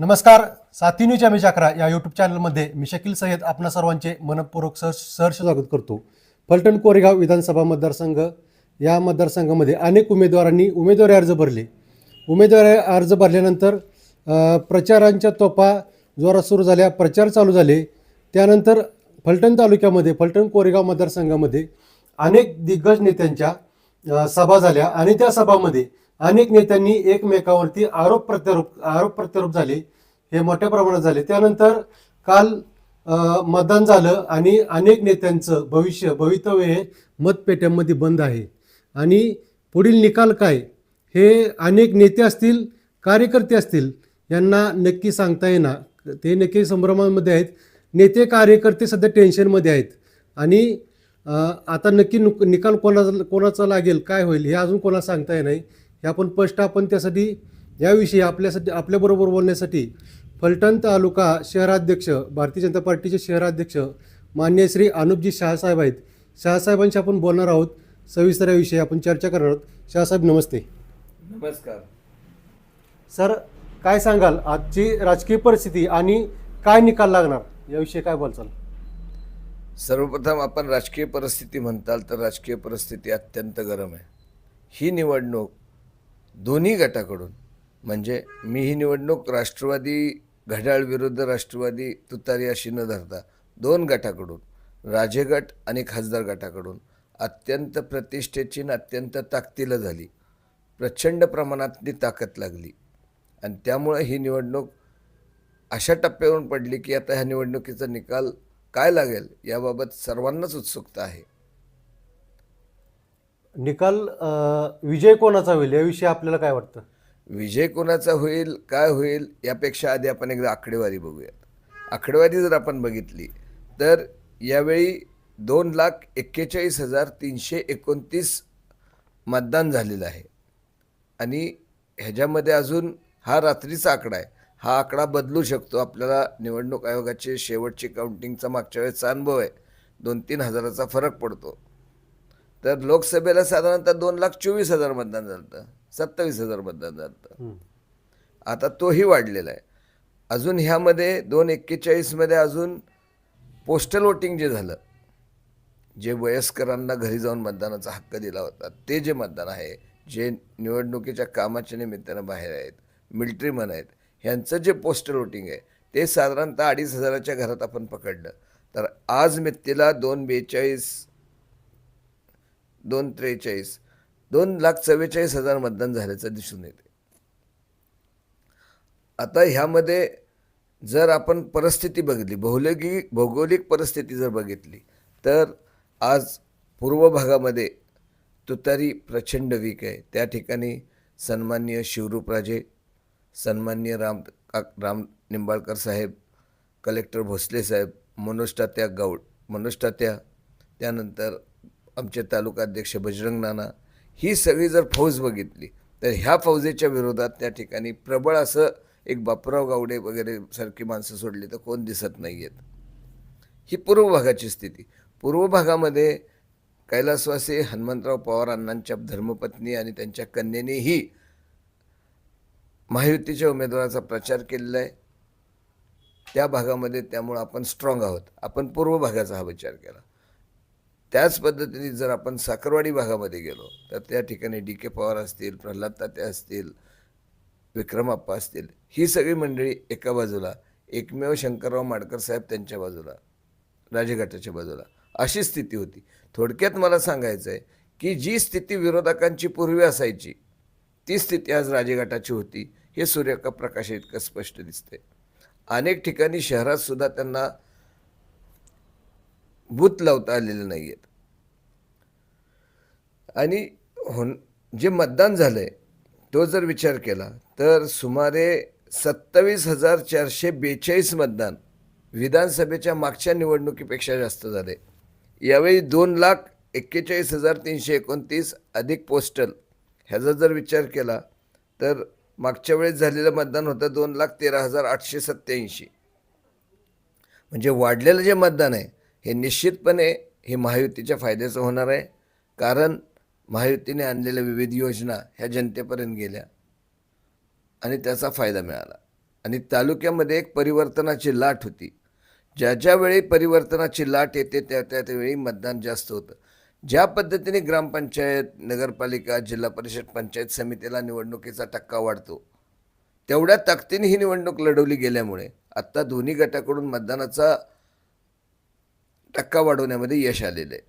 नमस्कार साथी न्यूज आम्ही या यूट्यूब चॅनलमध्ये मी शकील सय्यद आपणा सर्वांचे मनपूर्वक सर सहर्ष स्वागत करतो. फलटण कोरेगाव विधानसभा मतदारसंघ या मतदारसंघामध्ये अनेक उमेदवारांनी उमेदवारी अर्ज भरले. उमेदवारी अर्ज भरल्यानंतर प्रचारांच्या तोफा जोरात सुरू झाल्या प्रचार चालू झाले. त्यानंतर फलटण तालुक्यामध्ये फलटण कोरेगाव मतदारसंघामध्ये अनेक दिग्गज नेत्यांच्या सभा झाल्या आणि त्या सभामध्ये अनेक नेत्यांनी एकमेकावरती आरोप प्रत्यारोप आरोप प्रत्यारोप झाले. हे मोठ्या प्रमाणात झाले. त्यानंतर काल मतदान झालं आणि अनेक नेत्यांचं भविष्य भवितव्य हे मतपेट्यांमध्ये बंद आहे. आणि पुढील निकाल काय? हे अनेक नेते असतील कार्यकर्ते असतील यांना नक्की सांगता येणार. ते नक्की संभ्रमामध्ये आहेत. नेते कार्यकर्ते सध्या टेन्शनमध्ये आहेत. आणि आता नक्की नुक निकाल कोणाचा कोणाचा लागेल काय होईल हे अजून कोणाला सांगता येणार नाही. हे आपण स्पष्ट आपण त्यासाठी याविषयी आपल्यासाठी आपल्याबरोबर बोलण्यासाठी फलटण तालुका शहराध्यक्ष भारतीय जनता पार्टीचे शहराध्यक्ष मान्य श्री अनुपजी शहासाहेब आहेत. शहासाहेबांशी आपण बोलणार आहोत. सविस्तर याविषयी आपण चर्चा करणार आहोत. शहासाहेब नमस्ते. नमस्कार. सर काय सांगाल? आजची राजकीय परिस्थिती आणि काय निकाल लागणार? याविषयी काय बोलचाल? सर्वप्रथम आपण राजकीय परिस्थिती म्हणताल तर राजकीय परिस्थिती अत्यंत गरम आहे. ही निवडणूक दोन्ही गटाकडून. म्हणजे मी ही निवडणूक राष्ट्रवादी घड्याळ विरुद्ध राष्ट्रवादी तुतारी अशी न धरता दोन गटाकडून राजे गट आणि खासदार गटाकडून अत्यंत प्रतिष्ठेची आणि अत्यंत ताकदीला झाली. प्रचंड प्रमाणातली ताकद लागली. आणि त्यामुळं ही निवडणूक अशा टप्प्यावरून पडली की आता ह्या निवडणुकीचा निकाल काय लागेल याबाबत सर्वांनाच उत्सुकता आहे. निकाल विजय कोणाचा होईल? याविषयी आपल्याला काय वाटतं? विजय कोणाचा होईल काय होईल यापेक्षा आधी आपण एकदा आकडेवारी बघूयात. आकडेवारी जर आपण बघितली तर यावेळी दोन लाख एक्केचाळीस हजार तीनशे एकोणतीस मतदान झालेलं आहे. आणि ह्याच्यामध्ये अजून हा रात्रीचा आकडा आहे. हा आकडा बदलू शकतो. आपल्याला निवडणूक आयोगाचे शेवटची काउंटिंगचा मागच्या वेळेचा अनुभव आहे. दोन तीन हजाराचा फरक पडतो. तर लोकसभेला साधारणतः दोन लाख चोवीस हजार मतदान झालं सत्तावीस हजार मतदान झालं. आता तोही वाढलेला आहे. अजून ह्यामध्ये दोन एक्केचाळीसमध्ये अजून पोस्टल वोटिंग जे झालं जे वयस्करांना घरी जाऊन मतदानाचा हक्क दिला होता ते जे मतदान आहे जे निवडणुकीच्या कामाच्या निमित्तानं बाहेर आहेत मिलिटरीमन आहेत ह्यांचं जे पोस्टल वोटिंग आहे ते साधारणतः अडीच हजाराच्या घरात आपण पकडलं. तर आज मित्तीला दोन बेचाळीस दोन त्रेचाळीस दोन लाख चव्वेचाळीस हजार मतदान झाल्याचं दिसून येते. आता ह्यामध्ये जर आपण परिस्थिती बघितली भौगोलिक भौगोलिक परिस्थिती जर बघितली तर आज पूर्व भागामध्ये तुतारी प्रचंड वीक आहे. त्या ठिकाणी सन्मान्य शिवरूपराजे सन्मान्य राम का राम निंबाळकर साहेब कलेक्टर भोसले साहेब मनोज तात्या गौड मनोज तात्या त्यानंतर आमचे तालुका अध्यक्ष बजरंग नाना ही सगळी जर फौज बघितली तर ह्या फौजेच्या विरोधात त्या ठिकाणी प्रबळ असं एक बापराव गावडे वगैरे सारखी माणसं सोडली तर कोण दिसत नाही आहेत ही पूर्व भागाची स्थिती. पूर्व भागामध्ये कैलासवासी हनुमंतराव पवार अण्णांच्या धर्मपत्नी आणि त्यांच्या कन्येनेही महायुतीच्या उमेदवाराचा प्रचार केलेला आहे. त्या भागामध्ये त्यामुळं आपण स्ट्रॉंग आहोत. आपण पूर्व भागाचा हा विचार केला. त्याच पद्धतीने जर आपण साखरवाडी भागामध्ये गेलो तर त्या ठिकाणी डी के पवार असतील प्रल्हाद तात्या असतील विक्रमाप्पा असतील ही सगळी मंडळी एका बाजूला एकमेव शंकरराव माडकर साहेब त्यांच्या बाजूला राजघाटाच्या बाजूला अशी स्थिती होती. थोडक्यात मला सांगायचं आहे की जी स्थिती विरोधकांची पूर्वी असायची ती स्थिती आज राजघाटाची होती हे सूर्यका प्रकाश इतकं स्पष्ट दिसते अनेक ठिकाणी शहरात सुद्धा त्यांना बूथ लावता आलेले नाही आहेत आणि होन जे मतदान झालं आहे तो जर विचार केला तर सुमारे सत्तावीस हजार चारशे बेचाळीस मतदान विधानसभेच्या मागच्या निवडणुकीपेक्षा जास्त झाले. यावेळी दोन लाख एक्केचाळीस हजार तीनशे एकोणतीस अधिक पोस्टल ह्याचा जर विचार केला तर मागच्या वेळेस झालेलं मतदान होतं दोन लाख तेरा हजार आठशे सत्त्याऐंशी. म्हणजे वाढलेलं जे मतदान आहे हे निश्चितपणे हे महायुतीच्या फायद्याचं होणार आहे. कारण महायुतीने आणलेल्या विविध योजना ह्या जनतेपर्यंत गेल्या आणि त्याचा फायदा मिळाला. आणि तालुक्यामध्ये एक परिवर्तनाची लाट होती. ज्या ज्यावेळी परिवर्तनाची लाट येते त्या त्या त्यावेळी मतदान जास्त होतं. ज्या पद्धतीने ग्रामपंचायत नगरपालिका जिल्हा परिषद पंचायत समितीला निवडणुकीचा टक्का वाढतो तेवढ्या ताकदीने ही निवडणूक लढवली गेल्यामुळे आत्ता दोन्ही गटाकडून मतदानाचा टक्का वाढवण्यामध्ये यश आलेलं आहे.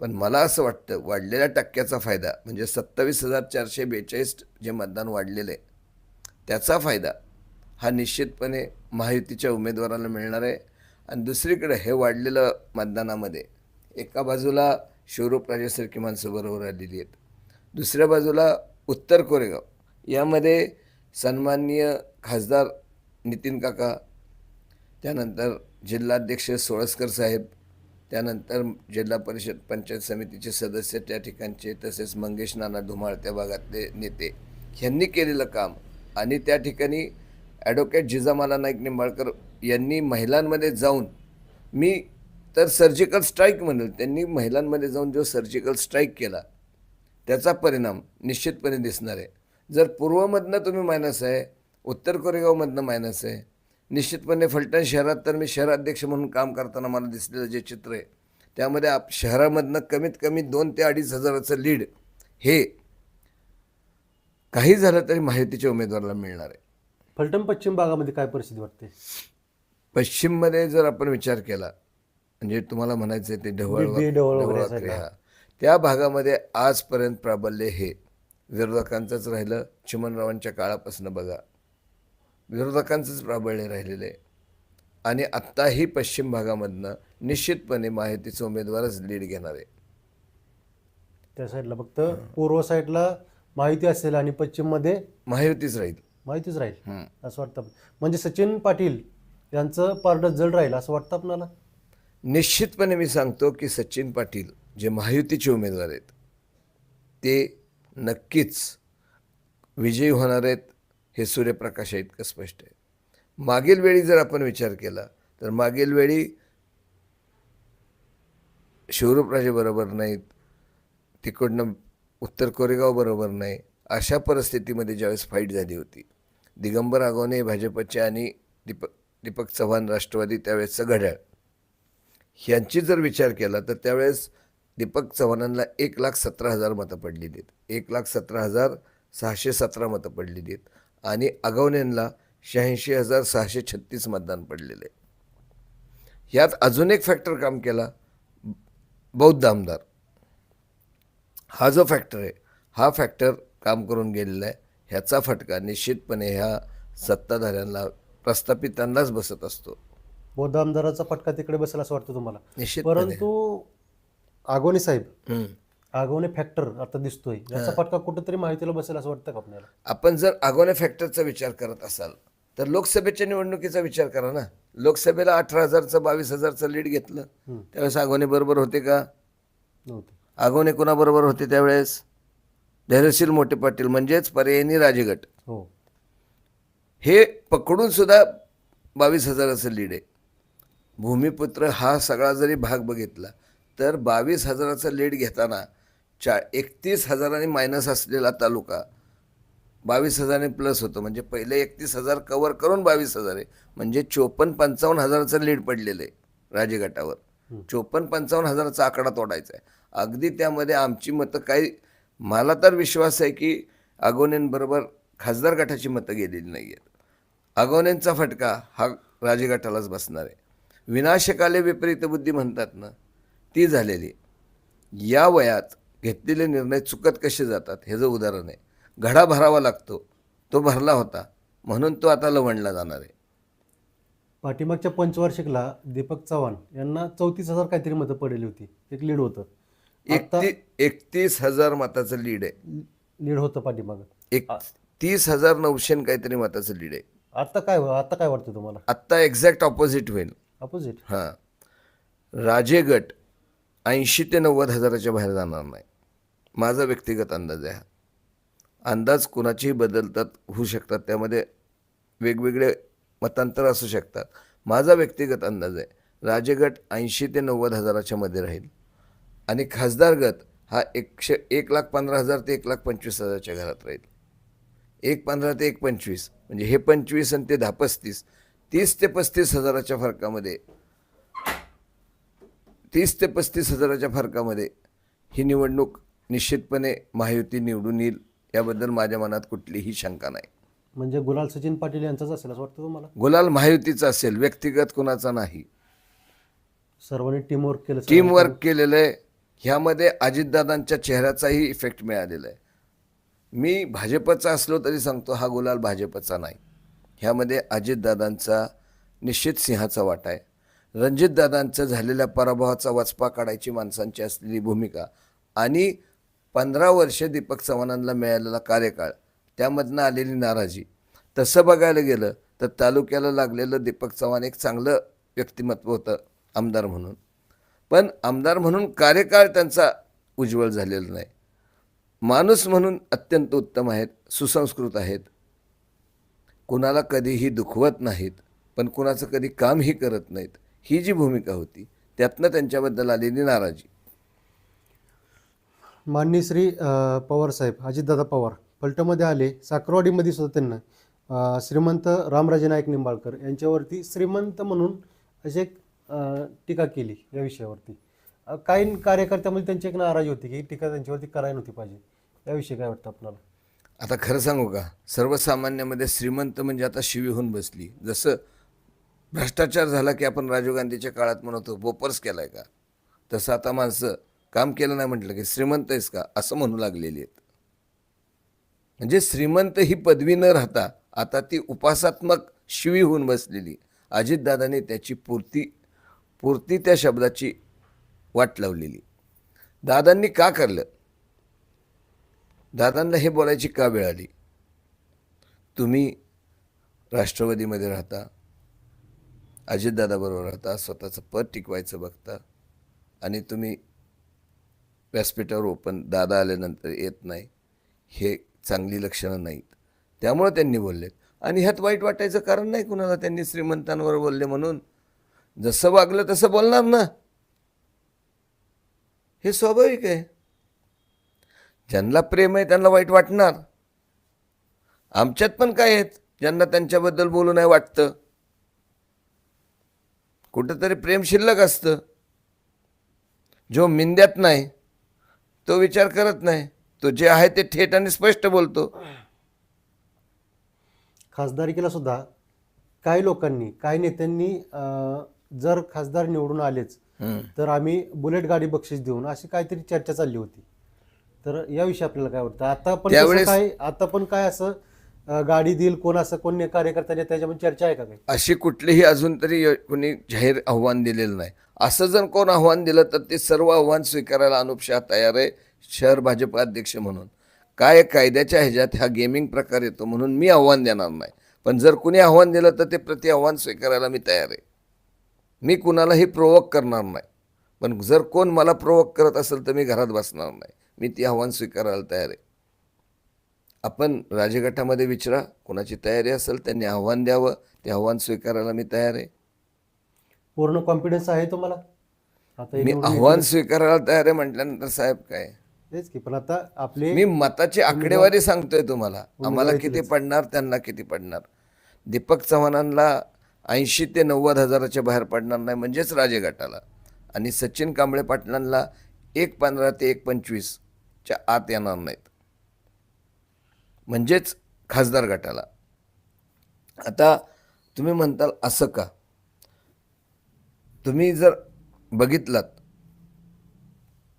पण मला असं वाटतं वाढलेल्या टक्क्याचा फायदा म्हणजे सत्तावीस हजार चारशे बेचाळीस जे मतदान वाढलेलं आहे त्याचा फायदा हा निश्चितपणे महायुतीच्या उमेदवाराला मिळणार आहे. आणि दुसरीकडे हे वाढलेलं मतदानामध्ये एका बाजूला शिवरूपराजेसारखी माणसं बरोबर आलेली आहेत. दुसऱ्या बाजूला उत्तर कोरेगाव. यामध्ये सन्माननीय खासदार नितीन काका त्यानंतर जिल्हाध्यक्ष सोळसकर साहेब त्यानंतर जिल्हा परिषद पंचायत समितीचे सदस्य त्या ठिकाणचे तसेच मंगेश नाना धुमाळ त्या भागातले नेते. ह्यांनी केलेलं काम आणि त्या ठिकाणी ॲडव्होकेट जिजामाला नाईक निंबाळकर यांनी महिलांमध्ये जाऊन मी तर सर्जिकल स्ट्राईक म्हणेल त्यांनी महिलांमध्ये जाऊन जो सर्जिकल स्ट्राईक केला त्याचा परिणाम निश्चितपणे दिसणार आहे. जर पूर्वमधनं तुम्ही मायनस आहे उत्तर कोरेगावमधनं मायनस आहे निश्चितपणे फलटण शहरात तर मी शहराध्यक्ष म्हणून काम करताना मला दिसलेलं जे चित्र आहे त्यामध्ये आप शहरामधनं कमीत कमी दोन ते अडीच हजाराचं लीड हे काही झालं तरी माहितीच्या उमेदवाराला मिळणार आहे. फलटण पश्चिम भागामध्ये काय परिस्थिती वाटते? पश्चिममध्ये जर आपण विचार केला म्हणजे तुम्हाला म्हणायचं आहे ते ढवळ. त्या भागामध्ये आजपर्यंत प्राबल्य हे. विरोधकांचंच राहिलं चिमनरावांच्या काळापासून बघा. विरोधकांचंच प्राबल्य राहिलेलं आहे. आणि आत्ताही पश्चिम भागामधनं निश्चितपणे माहितीचा उमेदवारच लीड घेणार आहे. त्या साईडला फक्त पूर्व साईडला माहिती असेल आणि पश्चिममध्ये महायुतीच राहील. माहितीच राहील. असं वाटतं म्हणजे सचिन पाटील यांचं पारड जड राहील असं वाटतं आपणाला? निश्चितपणे मी सांगतो की सचिन पाटील जे महायुतीचे उमेदवार आहेत ते नक्कीच विजयी होणार आहेत. हे सूर्यप्रकाशा इतकं स्पष्ट आहे? मागील वेळी जर आपण विचार केला तर मागील वेळी शिवरूपराजे बरोबर नाहीत तिकडनं उत्तर कोरेगाव बरोबर नाही अशा परिस्थितीमध्ये ज्यावेळेस फाईट झाली होती दिगंबर आगोने भाजपचे आणि दीपक दीपक चव्हाण राष्ट्रवादी त्यावेळेसचं घड्याळ. ह्यांची जर विचार केला तर त्यावेळेस दीपक चव्हाणांना एक लाख सतरा हजार मतं पडलेली आहेत एक लाख सतरा हजार सहाशे सतरा मतं पडलेली आहेत आणि आगवणेंना शहाऐंशी हजार सहाशे छत्तीस मतदान पडलेले. यात अजून एक फॅक्टर काम केला बौद्ध आमदार. हा जो फॅक्टर आहे हा फॅक्टर काम करून गेलेला आहे. ह्याचा फटका निश्चितपणे ह्या सत्ताधाऱ्यांना प्रस्थापितांनाच बसत असतो. बौद्ध आमदाराचा फटका तिकडे बसेल असं वाटतं तुम्हाला. परंतु आगोनी साहेब आगोने फॅक्टर आता दिसतोय. याचा फटका कुठेतरी माहितीला बसेल असं वाटतं का आपल्याला? आपण जर आगोने फॅक्टरचा विचार करत असाल तर लोकसभेच्या निवडणुकीचा विचार करा ना. लोकसभेला अठरा हजारचं बावीस हजारचं लीड घेतलं. त्यावेळेस आगोने बरोबर होते का? आगोने कोणाबरोबर होते त्यावेळेस? धैर्यशील मोठे पाटील म्हणजेच पर्यायी राजगट हो. हे पकडून सुद्धा बावीस हजाराचं लीड आहे. भूमिपुत्र हा सगळा जरी भाग बघितला तर बावीस हजाराचं लीड घेताना चा एकतीस हजारांनी मायनस असलेला तालुका बावीस हजारांनी प्लस होतो. म्हणजे पहिले एकतीस हजार कवर करून बावीस हजार आहे. म्हणजे चोपन्न पंचावन्न हजाराचं लीड पडलेलं आहे राजगटावर चोपन्न पंचावन्न हजाराचा आकडा तोडायचा आहे. अगदी त्यामध्ये आमची मतं काही मला तर विश्वास आहे की आगोनेंबरोबर खासदार गटाची मतं गेलेली नाही आहेत आगोनेंचा फटका हा राजगटालाच बसणार आहे. विनाशकाले विपरीत बुद्धी म्हणतात ना ती झालेली या वयात घेतलेले निर्णय चुकत कसे जातात ह्याचं उदाहरण आहे. घडा भरावा लागतो. तो भरला होता. म्हणून तो आता लवणला जाणार आहे. पाठीमागच्या पंचवार्षिकला दीपक चव्हाण यांना चौतीस हजार काहीतरी मतं पडली होती. एक लीड होतं. एकती एकतीस हजार मताचं लीड आहे. लीड होतं पाठीमाग. एक तीस हजार नऊशे काहीतरी मताचं लीड आहे. आता काय आता काय वाटतं तुम्हाला? आत्ता एक्झॅक्ट ऑपोजिट होईल. अपोजिट हां. राजे गट ऐंशी ते नव्वद हजाराच्या बाहेर जाणार नाही. माझा व्यक्तिगत अंदाज आहे हा. अंदाज कुणाचेही बदलतात होऊ शकतात. त्यामध्ये वेगवेगळे मतांतर असू शकतात. माझा व्यक्तिगत अंदाज आहे राजगट ऐंशी ते नव्वद हजाराच्या मध्ये राहील. आणि खासदार गट हा एकशे एक लाख पंधरा हजार ते एक लाख पंचवीस हजारच्या घरात राहील. एक पंधरा ते एक पंचवीस म्हणजे हे पंचवीस आणि ते दहा पस्तीस तीस ते पस्तीस हजाराच्या फरकामध्ये तीस ते पस्तीस हजाराच्या फरकामध्ये ही निवडणूक निश्चितपणे महायुती निवडून येईल याबद्दल माझ्या मनात कुठलीही शंका नाही. म्हणजे गुलाल सचिन पाटील यांचाच असेल असं वाटतं तुम्हाला? गुलाल महायुतीचा असेल व्यक्तिगत कुणाचा नाही. सर्वांनी टीमवर्क केलं टीम वर्क केलेलं आहे. ह्यामध्ये अजितदादांच्या चेहऱ्याचाही इफेक्ट मिळालेला आहे. मी भाजपचा असलो तरी सांगतो हा गुलाल भाजपचा नाही. ह्यामध्ये अजितदादांचा निश्चित सिंहाचा वाटा आहे. रणजितदादांचं झालेल्या पराभवाचा वचपा काढायची माणसांची असलेली भूमिका आणि पंधरा वर्ष दीपक चव्हाणांना मिळालेला कार्यकाळ त्यामधनं आलेली नाराजी. तसं बघायला गेलं तर तालुक्याला लागलेलं दीपक चव्हाण एक चांगलं व्यक्तिमत्व होतं आमदार म्हणून. पण आमदार म्हणून कार्यकाळ त्यांचा उज्ज्वल झालेला नाही. माणूस म्हणून अत्यंत उत्तम आहेत सुसंस्कृत आहेत. कुणाला कधीही दुखवत नाहीत पण कुणाचं कधी कामही करत नाहीत. ही जी भूमिका होती त्यातनं त्यांच्याबद्दल आलेली नाराजी. माननीय श्री पवारसाहेब पवार साहेब अजितदादा पवार पलटमध्ये आले साखरवाडीमध्ये सुद्धा त्यांना श्रीमंत रामराजे नाईक निंबाळकर यांच्यावरती श्रीमंत म्हणून अशी एक टीका केली या विषयावरती. काही कार्यकर्त्यामध्ये त्यांची एक नाराजी होती की ही टीका त्यांच्यावरती करायला नव्हती पाहिजे. याविषयी काय वाटतं आपल्याला? आता खरं सांगू का? सर्वसामान्यामध्ये श्रीमंत म्हणजे आता शिवी होऊन बसली. जसं भ्रष्टाचार झाला की आपण राजीव गांधीच्या काळात म्हणतो बोपर्स केला आहे का? तसं आता माणसं काम केलं नाही म्हटलं की श्रीमंत आहेस का? असं म्हणू लागलेली आहेत. म्हणजे श्रीमंत ही पदवी न राहता आता ती उपासात्मक शिवी होऊन बसलेली. अजितदादाने त्याची पूर्ती पूर्ती त्या शब्दाची वाट लावलेली. दादांनी का करलं? दादांना हे बोलायची का वेळ आली? तुम्ही राष्ट्रवादीमध्ये राहता अजितदादाबरोबर राहता स्वतःचं पद टिकवायचं बघता आणि तुम्ही व्यासपीठावर ओपन दादा आल्यानंतर येत नाही. हे चांगली लक्षणं नाहीत. त्यामुळं त्यांनी बोललेत. आणि ह्यात वाईट वाटायचं कारण नाही कुणाला. त्यांनी श्रीमंतांवर बोलले म्हणून. जसं वागलं तसं बोलणार ना. हे स्वाभाविक आहे. ज्यांना प्रेम आहे त्यांना वाईट वाटणार. आमच्यात पण काय आहेत? ज्यांना त्यांच्याबद्दल बोलू नाही वाटतं. कुठंतरी प्रेम शिल्लक असतं. जो मिंद्यात नाही तो विचार करत नाही. तो जे आहे ते थेट आणि स्पष्ट बोलतो. खासदारकीला सुद्धा काही लोकांनी काही नेत्यांनी जर खासदार निवडून आलेच. तर आम्ही बुलेट गाडी बक्षीस देऊन अशी काहीतरी चर्चा चालली होती. तर याविषयी आपल्याला काय वाटतं? आता पण काय आता पण काय असं गाडी देईल कोण असं कोण कार्यकर्त्याने त्याच्यामध्ये चर्चा आहे का काही? अशी कुठलीही अजून तरी कोणी जाहीर आव्हान दिलेलं नाही. असं जर कोण आव्हान दिलं तर ते सर्व आव्हान स्वीकारायला अनुप शाह तयार आहे शहर भाजप अध्यक्ष म्हणून. काय कायद्याच्या ह्याच्यात हा गेमिंग प्रकार येतो म्हणून मी आव्हान देणार नाही. पण जर कुणी आव्हान दिलं तर ते प्रति आव्हान स्वीकारायला मी तयार आहे. मी कुणालाही प्रोवोक करणार नाही. पण जर कोण मला प्रोवोक करत असेल तर मी घरात बसणार नाही. मी ती आव्हान स्वीकारायला तयार आहे. आपण राजगटामध्ये विचारा कोणाची तयारी असेल त्यांनी आव्हान द्यावं ते आव्हान स्वीकारायला मी तयार आहे. पूर्ण कॉन्फिडन्स आहे तुम्हाला? आता मी आव्हान स्वीकारायला तयार आहे म्हटल्यानंतर साहेब काय. तेच की पण आता आपले मी मताची आकडेवारी सांगतोय तुम्हाला. आम्हाला किती पडणार त्यांना किती पडणार? दीपक चव्हाणांना ऐंशी ते नव्वद हजाराच्या बाहेर पडणार नाही म्हणजेच राजे गटाला आणि सचिन कांबळे पाटलांना एक पंधरा ते एक पंचवीसच्या आत येणार नाहीत. म्हणजेच खासदार गटाला. आता तुम्ही म्हणताल असं का? तुम्ही जर बघितलात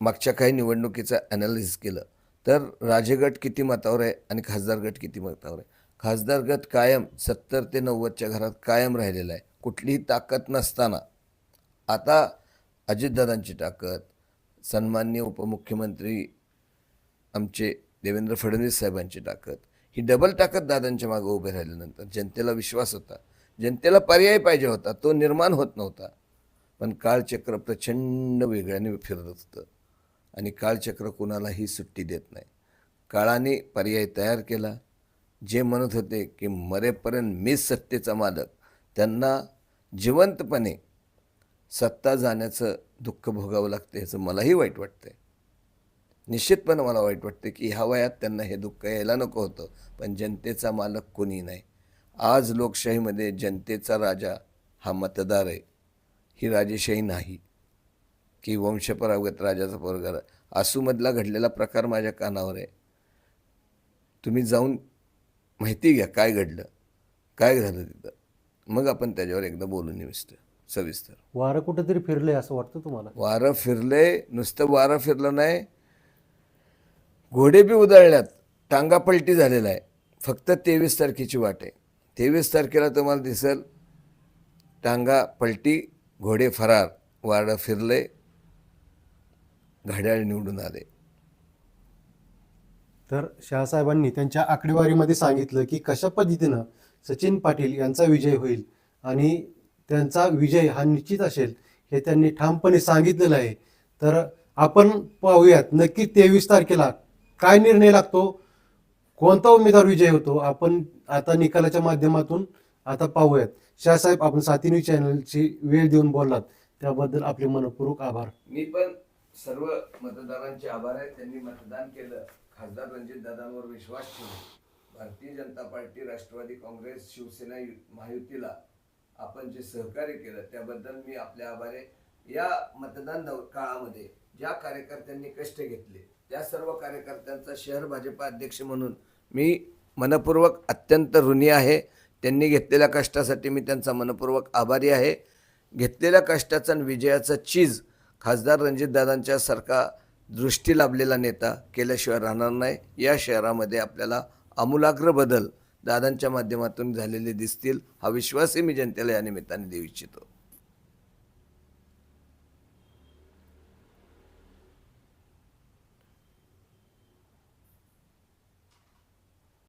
मागच्या काही निवडणुकीचं ॲनालिसिस केलं तर राजेगट किती मतावर आहे आणि खासदार गट किती मतावर आहे? खासदार गट कायम सत्तर ते नव्वदच्या घरात कायम राहिलेला आहे. कुठलीही ताकद नसताना. आता अजितदादांची ताकद सन्माननीय उपमुख्यमंत्री आमचे देवेंद्र फडणवीस साहेबांची ताकद. ही डबल ताकद दादांच्या मागे उभे राहिल्यानंतर जनतेला विश्वास होता. जनतेला पर्याय पाहिजे होता. तो निर्माण होत नव्हता. पण काळचक्र प्रचंड वेगळ्याने फिरत होतं. आणि काळचक्र कुणालाही सुट्टी देत नाही. काळाने पर्याय तयार केला. जे म्हणत होते की मरेपर्यंत मीच सत्तेचा मालक त्यांना जिवंतपणे सत्ता जाण्याचं दुःख भोगावं लागतं ह्याचं मलाही वाईट वाटतंय. निश्चितपणे मला वाईट वाटतं की ह्या वयात त्यांना हे दुःख यायला नको होतं. पण जनतेचा मालक कोणी नाही. आज लोकशाहीमध्ये जनतेचा राजा हा मतदार आहे. ही राजेशाही नाही. की वंशपरागत राजाचा पोरगा आसूमधला घडलेला प्रकार माझ्या कानावर आहे. तुम्ही जाऊन माहिती घ्या काय घडलं काय झालं तिथं. मग आपण त्याच्यावर एकदा बोलून निविस्त सविस्तर. वारं कुठेतरी फिरलंय असं वाटतं तुम्हाला? वारं फिरलंय नुसतं वारं फिरलं नाही घोडे बी उधळल्यात टांगा पलटी झालेला आहे. फक्त तेवीस तारखेची वाट आहे. तेवीस तारखेला तुम्हाला दिसेल टांगा पलटी घोडे फरार वारं फिरले घड्याळ निवडून आले. तर शहासाहेबांनी त्यांच्या आकडेवारीमध्ये सांगितलं की कशा पद्धतीनं सचिन पाटील यांचा विजय होईल आणि त्यांचा विजय हा निश्चित असेल हे त्यांनी ठामपणे सांगितलेलं आहे. तर आपण पाहूयात नक्की तेवीस तारखेला काय निर्णय लागतो? कोणता उमेदवार विजय होतो? आपण आता निकालाच्या माध्यमातून आता पाहूयात. शाहसाहेब आपण सातिनी चॅनलची वेळ देऊन बोललात. त्याबद्दल आपले मनपूर्वक आभार. मी पण सर्व मतदारांचे आभार आहे. त्यांनी मतदान केलं. खासदार रणजित दादांवर विश्वास ठेवला भारतीय जनता पार्टी राष्ट्रवादी काँग्रेस शिवसेना यु- महायुतीला आपण जे सहकार्य केलं त्याबद्दल मी आपले आभार आहे. या मतदान काळामध्ये ज्या कार्यकर्त्यांनी कष्ट घेतले त्या सर्व कार्यकर्त्यांचा शहर भाजपा अध्यक्ष म्हणून मी मनपूर्वक अत्यंत ऋणी आहे. त्यांनी घेतलेल्या कष्टासाठी मी त्यांचा मनपूर्वक आभारी आहे. घेतलेल्या कष्टाचा आणि विजयाचा चीज खासदार रणजितदादांच्या सारखा दृष्टी लाभलेला नेता केल्याशिवाय राहणार नाही. या शहरामध्ये आपल्याला आमूलाग्र बदल दादांच्या माध्यमातून झालेले दिसतील हा विश्वासही मी जनतेला या निमित्ताने देऊ इच्छितो.